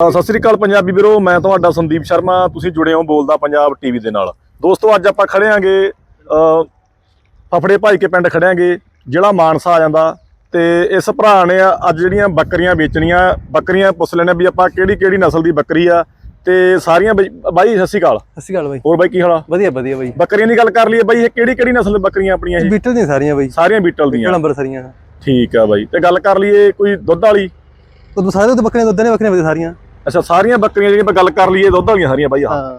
ਸਤਿ ਸ੍ਰੀ ਅਕਾਲ ਪੰਜਾਬੀ ਵੀਰੋ ਮੈਂ ਤੁਹਾਡਾ ਸੰਦੀਪ ਸ਼ਰਮਾ ਤੁਸੀਂ ਜੁੜੇ ਹੋ ਬੋਲਦਾ ਪੰਜਾਬ ਟੀਵੀ ਦੇ ਨਾਲ। ਦੋਸਤੋ ਅੱਜ ਆਪਾਂ ਖੜੇ ਆਂਗੇ ਫਫੜੇ ਭਾਈ ਕੇ ਪਿੰਡ ਖੜੇ ਆਂਗੇ ਜਿਹੜਾ ਮਾਨਸਾ ਆ ਜਾਂਦਾ। ਤੇ ਇਸ ਭਰਾ ਨੇ ਅੱਜ ਜਿਹੜੀਆਂ ਬੱਕਰੀਆਂ ਵੇਚਣੀਆਂ ਬੱਕਰੀਆਂ ਪੁੱਛ ਲੈਣੇ ਵੀ ਆਪਾਂ ਕਿਹੜੀ ਕਿਹੜੀ ਨਸਲ ਦੀ ਬੱਕਰੀ ਆ। ਤੇ ਸਾਰੀਆਂ ਬਈ- ਸਤਿ ਸ੍ਰੀ ਅਕਾਲ। ਸਤਿ ਸ਼੍ਰੀ ਅਕਾਲ ਬਾਈ। ਹੋਰ ਬਾਈ ਕੀ ਹਾਲ ਵਧੀਆ ਵਧੀਆ ਬਾਈ। ਬੱਕਰੀਆਂ ਦੀ ਗੱਲ ਕਰ ਲਈਏ ਬਾਈ ਇਹ ਕਿਹੜੀ ਕਿਹੜੀ ਨਸਲ ਬੱਕਰੀਆਂ ਆਪਣੀਆਂ ਇਹ? ਬੀਟਲ ਦੀਆਂ ਸਾਰੀਆਂ ਬਾਈ। ਸਾਰੀਆਂ ਬੀਟਲ ਬੀਟਲ ਦੀਆਂ ਨੰਬਰ ਸਾਰੀਆਂ। ਠੀਕ ਆ ਬਾਈ। ਤੇ ਗੱਲ ਕਰ ਲਈਏ ਕੋਈ ਦੁੱਧ ਵਾਲੀ? ਉਹ ਸਾਰੇ ਤੇ ਬੱਕਰੀਆਂ ਦੁੱਧ ਨੇ ਬੱਕਰੀਆਂ ਵਧੀਆ ਸਾਰੀਆਂ। ਅੱਛਾ ਸਾਰੀਆਂ ਬੱਕਰੀਆਂ ਜਿਹੜੀਆਂ ਆਪਾਂ ਗੱਲ ਕਰ ਲਈਏ ਦੁੱਧ ਵਾਲੀਆਂ ਸਾਰੀਆਂ ਬਾਈ ਹਾਂ।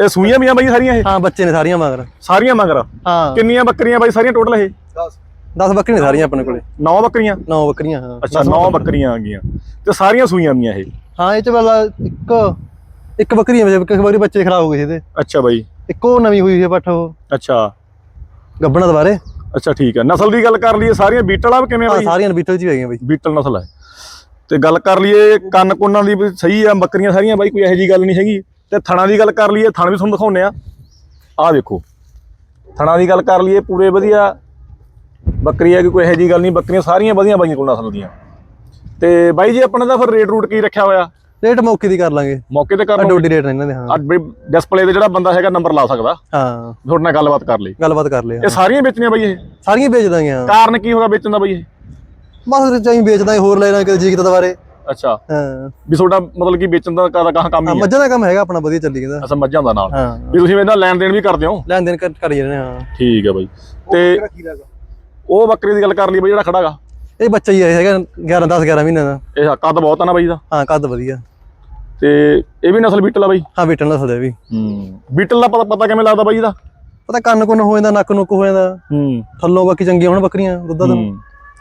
ਇਹ ਸੂਈਆਂ ਵੀ ਆ ਬਾਈ ਸਾਰੀਆਂ ਇਹ? ਹਾਂ ਬੱਚੇ ਨੇ ਸਾਰੀਆਂ ਮਗਰ। ਸਾਰੀਆਂ ਮਗਰ? ਹਾਂ। ਕਿੰਨੀਆਂ ਬੱਕਰੀਆਂ ਬਾਈ ਸਾਰੀਆਂ ਟੋਟਲ ਇਹ? 10 ਬੱਕਰੀਆਂ ਨੇ ਸਾਰੀਆਂ ਆਪਣੇ ਕੋਲੇ। 9 ਬੱਕਰੀਆਂ? 9 ਬੱਕਰੀਆਂ ਹਾਂ। ਅੱਛਾ 9 ਬੱਕਰੀਆਂ। ਆ ਗਈਆਂ। ਤੇ ਸਾਰੀਆਂ ਸੂਈਆਂ ਵੀਆਂ ਇਹ? ਹਾਂ ਇਹ ਚ ਵਾਲਾ ਇੱਕ ਇੱਕ ਬੱਕਰੀ ਹੈ ਇੱਕ ਬੱਕਰੀ ਬੱਚੇ ਖਰਾਬ ਹੋ ਗਏ ਸੀ ਇਹਦੇ। ਅੱਛਾ ਬਾਈ। ਇੱਕੋ ਨਵੀਂ ਹੋਈ ਹੈ ਪੱਠ ਉਹ। ਅੱਛਾ। ਗੱਬਣਾ ਦੁਬਾਰੇ। ਅੱਛਾ ਠੀਕ ਹੈ ਨਸਲ ਦੀ ਗੱਲ ਕਰ ਲਈਏ ਸਾਰੀਆਂ ਬੀਟਲ ਆ ਕਿਵੇਂ ਬਾਈ? ਸਾਰੀਆਂ ਬੀਟਲ ਚ ਹੀ ਹੈਗੀਆਂ ਬਾਈ। ਬੀਟਲ ਨਸਲ ਹੈ ਤੇ ਗੱਲ ਕਰ ਲਈਏ ਕੰਨ ਕੁੰਨਾਂ ਦੀ ਵੀ ਸਹੀ ਆ ਬੱਕਰੀਆਂ ਸਾਰੀਆਂ ਬਾਈ ਕੋਈ ਇਹੋ ਜੀ ਗੱਲ ਨਹੀਂ ਹੈਗੀ। ਤੇ ਥਣਾ ਦੀ ਗੱਲ ਕਰ ਲਈਏ ਥਣ ਵੀ ਤੁਹਾਨੂੰ ਦਿਖਾਉਨੇ ਆ। ਆਹ ਦੇਖੋ ਥਣਾ ਦੀ ਗੱਲ ਕਰ ਲਈਏ ਪੂਰੇ ਵਧੀਆ। ਬੱਕਰੀ ਹੈ ਕਿ ਕੋਈ ਇਹੋ ਜੀ ਗੱਲ ਨਹੀਂ ਬੱਕਰੀਆਂ ਸਾਰੀਆਂ ਵਧੀਆ ਬਾਈਆਂ ਕੋਲ ਨਸਲ ਦੀਆਂ। ਤੇ ਬਾਈ ਜੀ ਆਪਣਾ ਦਾ ਫਿਰ ਰੇਟ ਰੂਟ ਕੀ ਰੱਖਿਆ ਹੋਇਆ? ਰੇਟ ਮੌਕੇ ਦੀ ਕਰ ਲਾਂਗੇ। ਮੌਕੇ ਤੇ ਕਰ ਲਓ ਡੋਡੀ ਰੇਟ ਇਹਨਾਂ ਦੇ ਹਾਂ। ਅੱਜ ਡਿਸਪਲੇ ਤੇ ਜਿਹੜਾ ਬੰਦਾ ਹੈਗਾ ਨੰਬਰ ਲਾ ਸਕਦਾ। ਹਾਂ। ਤੁਹਾਡੇ ਨਾਲ ਗੱਲਬਾਤ ਕਰ ਲਈ। ਗੱਲਬਾਤ ਕਰ ਲਿਆ। ਇਹ ਸਾਰੀਆਂ ਵੇਚਣੀਆਂ ਬਾਈ ਇਹ? ਸਾਰੀਆਂ ਵੇਚ ਦਾਂਗੇ ਹਾਂ। ਕਾਰਨ ਕੀ ਹੋਗਾ ਵੇਚਣ ਦਾ ਬਾਈ ਇਹ? ਬਸ ਚਾਹੀਂ ਵੇਚ ਦਾਂਗੇ ਹੋਰ ਲੈ ਲਾਂਗੇ ਜੀ ਕਿਤੇ ਦੁਬਾਰੇ ਅੱਛਾ। ਹਾਂ। ਵੀ ਤੁਹਾਡਾ ਮਤਲਬ ਕਿ ਵੇਚਣ ਦਾ ਕਾਹਦਾ ਕਹਾਂ ਕੰਮ ਹਾਂ, ਹੀ ਹੈ ਮੱਝਾਂ ਦਾ ਕੰਮ ਹੈਗਾ ਆਪਣਾ ਵਧੀਆ ਚੱਲੀ ਜਾਂਦਾ। ਅਸਾਂ ਮੱਝਾਂ ਦਾ ਨਾਲ। ਹਾਂ। ਵੀ ਤੁਸੀਂ ਇਹਦਾ ਲੈਣ ਦੇਣ ਵੀ ਕਰਦੇ ਹੋ? ਲੈਣ ਦੇਣ ਕਰ ਕਰੀ ਜਾਂਦੇ ਹਾਂ। ਠੀਕ ਹੈ ਬਾਈ। ਤੇ ਉਹ ਬੱਕਰੀ ਦੀ ਗੱਲ ਕਰ ਲਈ ਬਾਈ ਜਿਹੜਾ ਖੜਾਗਾ। ਇਹ ਬੱਚਾ ਹੀ ਹੈ ਹੈਗਾ 11 10 11 ਮਹੀਨੇ ਦਾ। ਇਹ ਕੱਦ ਬਹੁਤ ਆ ਨਾ ਬਾਈ ਦਾ। ਹਾਂ ਕੱਦ ਵਧੀਆ। ਤੇ ਇਹ ਵੀ ਨਸਲ ਬੀਟਲ ਆ ਬਾਈ? ਹਾਂ ਬੇਟਣ ਦਾ ਸਦਾ ਵੀ। ਹੂੰ। ਬੀਟਲ ਦਾ ਪਤਾ ਪਤਾ ਕਿਵੇਂ ਲੱਗਦਾ ਬਾਈ ਇਹਦਾ ਪਤਾ ਕੰਨ ਕੁੰਨ ਹੋ ਜਾਂਦਾ ਨੱਕ ਨੁੱਕ ਹੋ ਜਾਂਦਾ। ਹੂੰ। ਥੱਲੋਂ ਬਾਕੀ ਚੰਗੀਆਂ ਹੁਣ ਬੱਕਰੀਆਂ ਦੁੱਧਾਂ ਹੂੰ।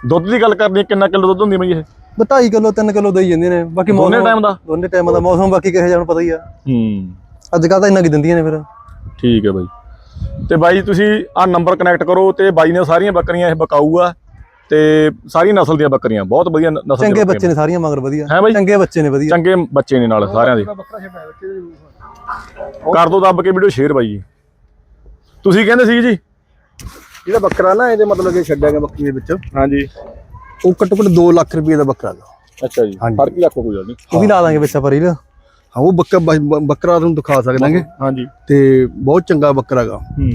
ਦੁੱਧ ਦੀ ਗੱਲ ਕਰਨੀ ਕਿੰਨਾ ਕਿਲੋ ਦੁੱਧ ਹੁੰਦੀ ਬਾਈ ਇਹ? 2.5 ਕਿਲੋ 3 ਕਿਲੋ ਦੇਈ ਜਾਂਦੀਆਂ ਨੇ। ਬਾਕੀ ਦੋਨੇ ਟਾਈਮ ਦਾ? ਦੋਨੇ ਟਾਈਮਾਂ ਦਾ ਮੌਸਮ ਬਾਕੀ ਕਿਹੋ ਜਿਹਾ ਹੁਣ ਪਤਾ ਹੀ ਆ। ਹੂੰ। ਅੱਜ ਕੱਲ੍ਹ ਤਾਂ ਇੰਨਾ ਕੀ ਦਿੰਦੀਆਂ ਨੇ ਫਿਰ। ਠੀਕ ਹੈ ਬਾਈ। ਤੇ ਬਾਈ ਤੁਸੀਂ ਆ ਨੰਬਰ ਕਨੈਕਟ ਕਰੋ ਤੇ ਬਾਈ ਨੇ ਸਾਰੀਆਂ ਬੱਕਰੀਆਂ ਇਹ ਬਕਾਊ ਆ ਤੇ ਸਾਰੀ ਨਸਲ ਦੀਆਂ ਬੱਕਰੀਆਂ ਬਹੁਤ ਵਧੀਆ ਨਸਲ ਚੰਗੇ ਬੱਚੇ ਨੇ ਸਾਰੀਆਂ ਮਗਰ ਵਧੀਆ। ਹੈ ਬਾਈ? ਚੰਗੇ ਬੱਚੇ ਨੇ ਵਧੀਆ। ਚੰਗੇ ਬੱਚੇ ਨੇ ਨਾਲ ਸਾਰਿਆਂ ਦੇ। ਕਰ ਦੋ ਦੱਬ ਕੇ ਵੀਡੀਓ ਸ਼ੇਅਰ ਬਾਈ ਜੀ। ਤੁਸੀਂ ਕਹਿੰਦੇ ਸੀ ਜੀ? ਜਿਹੜਾ ਬੱਕਰਾ ਨਾ ਇਹਦੇ ਮਤਲਬ ਕਿ ਛੱਡਿਆ ਗਿਆ ਬੱਕਰੀ ਦੇ ਵਿੱਚ। ਹਾਂਜੀ। ਉਹ ਘੱਟੋ ਘੱਟ 2 ਲੱਖ ਰੁਪਏ ਦਾ ਬੱਕਰਾ ਗਾ। ਅੱਛਾ ਜੀ ਹਾਂਜੀ। ਫ਼ਰਕ ਹੀ ਰੱਖੋ ਕੋਈ ਗੱਲ ਨਹੀਂ। ਉਹ ਵੀ ਲਾ ਦਾਂਗੇ ਵਿੱਚ ਆਪਾਂ ਰੀਲ। ਹਾਂ ਉਹ ਬੱਕਰਾ ਬ- ਬੱਕਰਾ ਤੁਹਾਨੂੰ ਦਿਖਾ ਸਕਦਾਂਗੇ ਹਾਂਜੀ। ਤੇ ਬਹੁਤ ਚੰਗਾ ਬੱਕਰਾ ਗਾ। ਹੂੰ।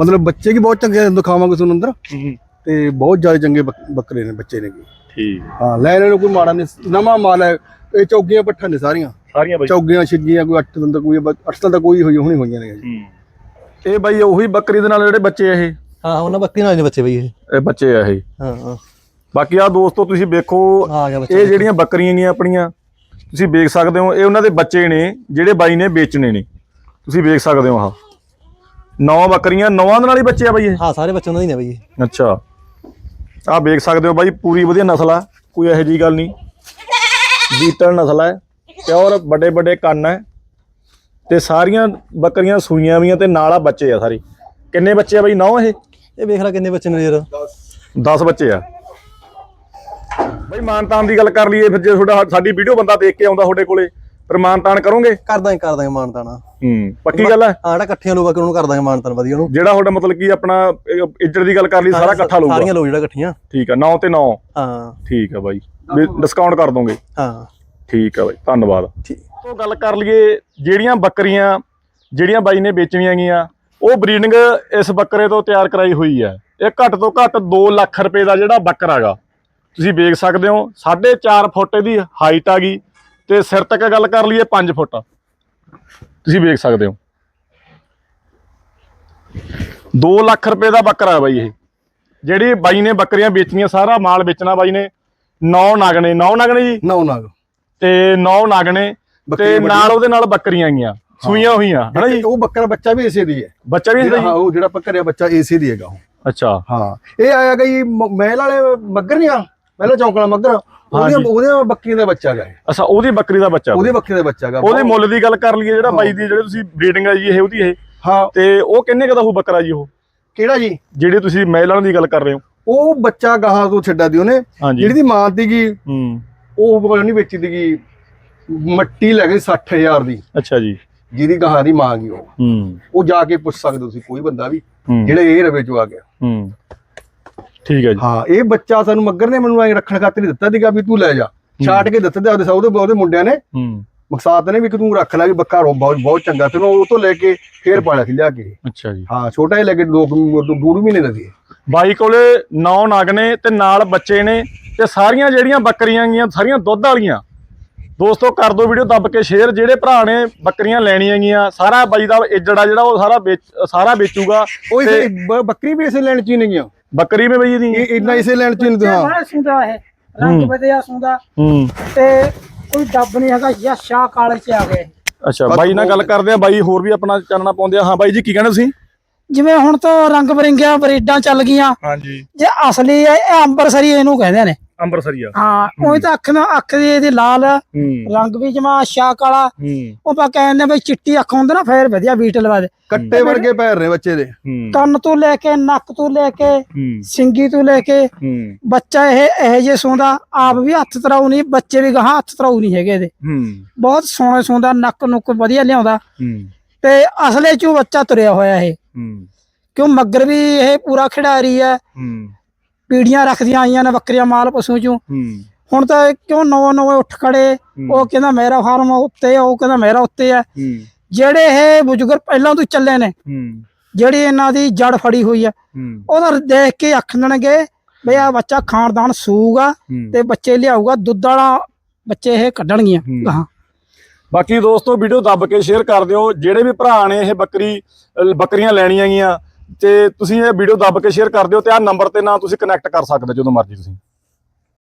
ਮਤਲਬ ਬੱਚੇ ਕੀ ਬਹੁਤ ਚੰਗੇ ਦਿਖਾਵਾਂਗੇ ਤੁਹਾਨੂੰ ਅੰਦਰ। ਹੂੰ ਤੇ ਬਹੁਤ ਜ਼ਿਆਦਾ ਚੰਗੇ ਬੱਕ- ਬੱਕਰੇ ਨੇ ਬੱਚੇ ਨੇ ਗੀ। ਠੀਕ। ਹਾਂ ਲੈਣ ਨੂੰ ਕੋਈ ਮਾੜਾ ਨਹੀਂ ਨਵਾਂ ਮਾਲ ਹੈ। ਇਹ ਚੌਗੀਆਂ ਪੱਠਾਂ ਨੇ ਸਾਰੀਆਂ। ਸਾਰੀਆਂ ਬਾਈ। ਚੌਗੀਆਂ ਛਿੱਗੀਆਂ ਕੋਈ 8 ਦਿਨ ਦਾ ਕੋਈ 8 ਦਿਨ ਦਾ ਕੋਈ ਹੋਈ ਹੋਣੀ ਹੋਈਆਂ ਨੇ ਜੀ। ਹੂੰ। ਇਹ ਬਾਈ ਉਹੀ ਬੱਕਰੀ ਦੇ ਨਾਲ ਜਿਹੜੇ ਬੱਚੇ ਇਹ। ਹਾਂ ਉਹਨਾਂ ਬੱਕਰੀ ਨਾਲ ਨੇ ਬੱਚੇ ਬਈ ਇਹ। ਇਹ ਬੱਚੇ ਆ ਇਹ। ਹਾਂ ਹਾਂ। ਬਾਕੀ ਆ ਦੋਸਤੋ ਤੁਸੀਂ ਵੇਖੋ ਆ ਗਿਆ ਬੱਚਾ ਇਹ ਜਿਹੜੀਆਂ ਬੱਕਰੀਆਂ ਨੇ ਆਪਣੀਆਂ ਤੁਸੀਂ ਵੇਖ ਸਕਦੇ ਹੋ ਇਹ ਉਹਨਾਂ ਦੇ ਬੱਚੇ ਨੇ ਜਿਹੜੇ ਬਾਈ ਨੇ ਵੇਚਣੇ ਨੇ। ਤੁਸੀਂ ਵੇਖ ਸਕਦੇ ਹੋ ਆਹ। ਨੌ ਬੱਕਰੀਆਂ ਨੌਵਾਂ ਦੇ ਨਾਲ ਹੀ ਬੱਚੇ ਆ ਬਾਈ ਇਹ। ਹਾਂ ਸਾਰੇ ਬੱਚੇ ਉਹਨਾਂ ਦੇ ਨੇ ਬਈ ਇਹ। ਅੱਛਾ। ਆਹ ਵੇਖ ਸਕਦੇ ਹੋ ਬਾਈ ਪੂਰੀ ਵਧੀਆ ਨਸਲ ਆ ਕੋਈ ਇਹੋ ਜੀ ਗੱਲ ਨਹੀਂ। ਬੀਟਲ ਨਸਲ ਹੈ ਪਿਓਰ ਵੱਡੇ ਵੱਡੇ ਕੰਨ ਹੈ ਤੇ ਸਾਰੀਆਂ ਬੱਕਰੀਆਂ ਸੂਈਆਂ ਵੀਆਂ ਤੇ ਨਾਲ ਆ ਬੱਚੇ ਆ ਸਾਰੇ। ਕਿੰਨੇ ਬੱਚੇ ਆ ਬਾਈ? ਨੌ ਇਹ? ਇਹ ਵੇਖ ਲੈ ਕਿੰਨੇ ਬੱਚੇ ਨੇ ਯਾਰ। 10 ਬੱਚੇ ਆ। ਬਾਈ ਮਾਨਤਾਨ ਦੀ ਗੱਲ ਕਰ ਲਈਏ ਫਿਰ ਜੇ ਤੁਹਾਡਾ ਸਾਡੀ ਵੀਡੀਓ ਬੰਦਾ ਦੇਖ ਕੇ ਆਉਂਦਾ ਤੁਹਾਡੇ ਕੋਲੇ ਫਿਰ ਮਾਨਤਾਨ ਕਰੋਗੇ? ਕਰ ਦਾਂਗੇ ਕਰ ਦਾਂਗੇ ਮਾਨਤਾਣਾ ਹੂੰ ਪੱਕੀ ਗੱਲ ਹੈ ਹਾਂ ਜਿਹੜਾ ਇਕੱਠੀਆਂ ਲੋਕਾਂ ਉਹਨੂੰ ਕਰ ਦਾਂਗੇ ਮਾਨਤਾਨ ਵਧੀਆ ਉਹਨੂੰ। ਜਿਹੜਾ ਤੁਹਾਡਾ ਮਤਲਬ ਕੀ ਆਪਣਾ ਇੱਜ਼ਤ ਦੀ ਗੱਲ ਕਰ ਲਈ ਸਾਰਾ ਇਕੱਠਾ ਲਊਗਾ। ਸਾਰੀਆਂ ਲੋ ਜਿਹੜਾ ਇਕੱਠੀਆਂ। ਠੀਕ ਆ 9 ਤੇ 9 ਹਾਂ। ਠੀਕ ਆ ਬਾਈ। ਡਿਸਕਾਊਂਟ ਕਰ ਦੋਗੇ। ਹਾਂ। ਠੀਕ ਆ ਬਾਈ ਧੰਨਵਾਦ। ਠੀਕ। ਤੋਂ ਗੱਲ ਕਰ ਲਈਏ ਜਿਹੜੀਆਂ ਬੱਕਰੀਆਂ ਜਿਹੜੀਆਂ ਬਾਈ ਨੇ ਵੇਚਣੀਆਂ ਗੀਆਂ ਉਹ ਬਰੀਡਿੰਗ ਇਸ ਬੱਕਰੇ ਤੋਂ ਤਿਆਰ ਕਰਾਈ ਹੋਈ ਹੈ। ਇਹ ਘੱਟ ਤੋਂ ਘੱਟ 2 ਲੱਖ ਰੁਪਏ ਦਾ ਜਿਹੜਾ ਬੱਕਰਾ ਹੈਗਾ। ਤੁਸੀਂ ਵੇਖ ਸਕਦੇ ਹੋ 4.5 ਫੁੱਟ ਦੀ ਹਾਈਟ ਆ ਗਈ ਤੇ ਸਿਰ ਤੱਕ ਗੱਲ ਕਰ ਲਈਏ 5 ਫੁੱਟ। ਤੁਸੀਂ ਵੇਖ ਸਕਦੇ ਹੋ। 2 ਲੱਖ ਰੁਪਏ ਦਾ ਬੱਕਰਾ ਹੈ ਬਾਈ ਇਹ। ਜਿਹੜੀ ਬਾਈ ਨੇ ਬੱਕਰੀਆਂ ਵੇਚਣੀਆਂ ਸਾਰਾ ਮਾਲ ਵੇਚਣਾ ਬਾਈ ਨੇ। 9 ਨਗਣੇ 9 ਨਗਣੇ ਜੀ? ਨੌ ਨਾਗ। ਤੇ 9 ਨਗਣੇ ਤੇ ਨਾਲ ਉਹਦੇ ਨਾਲ ਬੱਕਰੀਆਂ ਗਈਆਂ ਸੂਈਆਂ ਹੋਈਆਂ ਹਨਾ ਜੀ? ਉਹ ਬੱਕਰਾ ਬੱਚਾ ਵੀ ਇਸੇ ਦੀ ਹੈ। ਬੱਚਾ ਵੀ ਹਾਂ ਉਹ ਜਿਹੜਾ ਪੱਕਰਿਆ ਬੱਚਾ ਇਸੇ ਦੀ ਹੈਗਾ ਉਹ। ਅੱਛਾ। ਹਾਂ। ਇਹ ਆਇਆ ਗਈ ਮਹਿਲ ਵਾਲੇ ਮੱਗਰ ਨਹੀਂ ਆ? ਮਹਿਲਾ ਚੌਂਕ ਵਾਲਾ ਮੱਗਰ? ਉਹਦੀਆਂ ਉਹਦੀਆਂ ਬੱਕਰੀਆਂ ਦਾ ਬੱਚਾ ਗਾ। ਅੱਛਾ ਉਹਦੀ ਬੱਕਰੀ ਦਾ ਬੱਚਾ। ਉਹਦੇ ਬੱਕਰੀ ਦਾ ਬੱਚਾ ਗਾ। ਉਹਦੇ ਮੁੱਲ ਦੀ ਗੱਲ ਕਰ ਲਈਏ ਜਿਹੜਾ ਬਾਈ ਦੀ ਜਿਹੜੇ ਤੁਸੀਂ ਬਰੀਡਿੰਗ ਆ ਜੀ ਇਹ ਉਹਦੀ ਇਹ। ਹਾਂ। ਤੇ ਉਹ ਕਿੰਨੇ ਕਦਾ ਹੋ ਬੱਕਰਾ ਜੀ ਉਹ? ਕਿਹੜਾ ਜੀ? ਜਿਹੜੇ ਤੁਸੀਂ ਮਹਿਲਾਂ ਦੀ ਗੱਲ ਕਰ ਰਹੇ ਹੋ। ਉਹ ਬੱਚਾ ਗਾਹਾਂ ਤੋਂ ਛੱਡਾ ਦੀ ਉਹਨੇ। ਜਿਹੜੀ ਦੀ ਮਾਂ ਸੀਗੀ ਹੂੰ। ਉਹ ਨਹੀਂ ਵੇਚੀ ਸੀਗੀ ਮੱਟੀ ਲੈ ਗਈ 60000 ਦੀ। ਅੱਛਾ ਜੀ। ਜਿਹਦੀ ਗਾਹਾਂ ਦੀ ਮਾਂ ਗਈ ਉਹ ਹੂੰ। ਉਹ ਜਾ ਕੇ ਪੁੱਛ ਸਕਦੇ ਤੁਸੀਂ ਕੋਈ ਬੰਦਾ ਵੀ ਹੂੰ। ਜਿਹੜੇ ਇਹ ਰਵੇ ਚੋਂ ਆ ਗਿਆ। ਹੂੰ। ਠੀਕ ਹੈ ਜੀ। ਹਾਂ ਇਹ ਬੱਚਾ ਸਾਨੂੰ ਮੱਗਰ ਨੇ ਮੈਨੂੰ ਐ ਰੱਖਣ ਖਾਤਰ ਹੀ ਦਿੱਤਾ ਸੀਗਾ ਵੀ ਤੂੰ ਲੈ ਜਾ। ਛਾਟ ਕੇ ਦਿੱਤੇ ਤੇ ਉਹਦੇ ਉਹਦੇ ਉਹਦੇ ਮੁੰਡਿਆਂ ਨੇ। ਹੂੰ। ਮਕਸਦ ਨੇ ਵੀ ਕਿ ਤੂੰ ਰੱਖ ਲੈ ਵੀ ਬੱਕਾ ਰੋ ਬਹੁਤ ਬਹੁਤ ਚੰਗਾ ਤੇ ਉਹ ਤੋਂ ਲੈ ਕੇ ਫੇਰ ਪਾਲਿਆ ਸੀ ਲਿਆ ਕੇ। ਅੱਛਾ ਜੀ। ਹਾਂ ਛੋਟਾ ਹੀ ਲੈ ਕੇ ਦੋ ਕੁ- ਦੋ ਡੂਢ ਮਹੀਨੇ ਦਾ ਸੀ ਇਹ। ਬਾਈ ਕੋਲੇ 9 ਨਗ ਨੇ ਤੇ ਨਾਲ ਬੱਚੇ ਨੇ ਤੇ ਸਾਰੀਆਂ ਜਿਹੜੀਆਂ ਬੱਕਰੀਆਂ ਗੀਆਂ ਸਾਰੀਆਂ ਦੁੱਧ ਵਾਲੀਆਂ। ਦੋਸਤੋ ਕਰ ਦਿਓ ਵੀਡੀਓ ਦੱਬ ਕੇ ਸ਼ੇਅਰ ਜਿਹੜੇ ਭਰਾ ਨੇ ਬੱਕਰੀਆਂ ਲੈਣੀਆਂ ਗੀਆਂ ਸਾਰਾ ਬਾਈ ਦਾ ਏਜੜਾ ਜਿਹੜਾ ਉਹ ਸਾਰਾ ਵੇਚ ਸਾਰਾ ਵੇਚੂਗਾ। ਉਹ ਇਸੇ ਬ- ਬੱਕਰੀ ਵੀ ਇਸੇ ਲੈਣ ਚ ਹੀ ਨਹੀਂ ਗਿਆ। ਬੱਕਰੀ ਵੀ ਬਈ ਦੀ ਇਹ ਇੰਨਾ ਇਸੇ ਲੈਣ ਚ ਹੀ ਨਹੀਂ ਹਾਂ ਬੜਾ ਸੁੰਦਾ ਹੈ ਰੰਗ ਵਧੀਆ ਸੁੰਦਾ। ਹੂੰ। ਤੇ ਕੋਈ ਡੱਬ ਨਹੀਂ ਹੈਗਾ। ਯਸ਼ਾ ਕਾਲੇ ਚ ਆ ਗਏ। ਅੱਛਾ ਬਾਈ ਨਾਲ ਗੱਲ ਕਰਦੇ ਆ। ਬਾਈ ਹੋਰ ਵੀ ਆਪਣਾ ਚਾਨਣਾ ਪਾਉਂਦੇ ਆ। ਹਾਂ ਬਾਈ ਜੀ ਕੀ ਕਹਿੰਦੇ ਤੁਸੀਂ? ਜਿਵੇਂ ਹੁਣ ਤਾਂ ਰੰਗ ਬਰਿੰਗੀਆਂ ਬਰੀਡਾਂ ਚੱਲ ਗਈਆਂ। ਹਾਂਜੀ। ਜੇ ਅਸਲੀ ਹੈ ਇਹ ਅੰਬਰਸਰੀ ਇਹਨੂੰ ਕਹਿੰਦੇ ਨੇ। ਅੰਬਰਸਰੀਆ ਹਾਂ ਉਹ ਤਾਂ ਅੱਖ ਨਾ ਅੱਖ ਦੀ ਇਹਦੀ ਲਾਲ ਰੰਗ ਵੀ ਜਮਾ ਸ਼ਾ ਕਾਲਾ। ਹੂੰ। ਉਹ ਪਾ ਕਹਿੰਦੇ ਬਈ ਚਿੱਟੀ ਅੱਖ ਹੁੰਦੇ ਨਾ ਫੇਰ ਵਧੀਆ ਬੀਟ ਲਵਾ ਦੇ। ਕੱਟੇ ਵਰਗੇ ਪੈਰ ਨੇ ਬੱਚੇ ਦੇ। ਕੰਨ ਤੋਂ ਲੈ ਕੇ ਨੱਕ ਤੋਂ ਲੈ ਕੇ ਹੂੰ। ਸਿੰਗੀ ਤੋਂ ਲੈ ਕੇ ਹੂੰ। ਬੱਚਾ ਇਹ ਇਹ ਜੇ ਸੌਂਦਾ ਆਪ ਵੀ ਹੱਥ ਤਰਾਉ ਨਹੀਂ ਬੱਚੇ ਵੀ ਗਾਹਾਂ ਹੱਥ ਤਰਾਉ ਨਹੀਂ ਹੈਗੇ ਇਹਦੇ। ਹੂੰ। ਬਹੁਤ ਸੋਹਣਾ ਸੌਂਦਾ ਨੱਕ ਨੁੱਕ ਵਧੀਆ ਲਿਆਉਂਦਾ। ਹੂੰ। ਤੇ ਅਸਲੇ ਚੋਂ ਬੱਚਾ ਤੁਰਿਆ ਹੋਇਆ ਇਹ। ਹੂੰ। ਕਿਉਂ ਮੱਗਰ ਵੀ ਇਹ ਪੂਰਾ ਖਿਡਾਰੀ ਹੈ ਹੂੰ। ਪੀੜੀਆਂ ਰੱਖਦੀਆਂ ਆਈਆਂ ਨੇ ਬੱਕਰੀਆਂ ਮਾਲ ਪਸ਼ੂ ਚੋਂ। ਹੁਣ ਤਾਂ ਕਿਉਂ ਨਵੇਂ ਨਵੇਂ ਉੱਠ ਖੜੇ? ਉਹ ਕਹਿੰਦਾ ਮੇਰਾ ਫਾਰਮ ਉੱਤੇ ਆ ਉਹ ਕਹਿੰਦਾ ਮੇਰਾ ਉੱਤੇ ਆ। ਜਿਹੜੇ ਇਹ ਬਜ਼ੁਰਗ ਪਹਿਲਾਂ ਤੋਂ ਚੱਲੇ ਨੇ ਜਿਹੜੀ ਇਹਨਾਂ ਦੀ ਜੜ ਫੜੀ ਹੋਈ ਆ ਹੂੰ। ਉਹਦਾ ਦੇਖ ਕੇ ਆਖਣਗੇ ਵੀ ਆ ਬੱਚਾ ਖਾਨਦਾਨ ਸੂਗਾ ਤੇ ਬੱਚੇ ਲਿਆਊਗਾ ਦੁੱਧ ਵਾਲਾ ਬੱਚੇ ਇਹ ਕੱਢਣਗੀਆਂ। ਹੂੰ। ਬਾਕੀ ਦੋਸਤੋ ਵੀਡੀਓ ਦੱਬ ਕੇ ਸ਼ੇਅਰ ਕਰ ਦਿਓ। ਜਿਹੜੇ ਵੀ ਭਰਾ ਨੇ ਇਹ ਬੱਕਰੀ ਬੱਕਰੀਆਂ ਲੈਣੀਆਂ ਗੀਆਂ ਤੇ ਤੁਸੀਂ ਇਹ ਵੀਡੀਓ ਦੱਬ ਕੇ ਸ਼ੇਅਰ ਕਰ ਦਿਓ ਤੇ ਆਹ ਨੰਬਰ ਤੇ ਨਾ ਤੁਸੀਂ ਕਨੈਕਟ ਕਰ ਸਕਦੇ ਹੋ ਜਦੋਂ ਮਰਜ਼ੀ ਤੁਸੀਂ।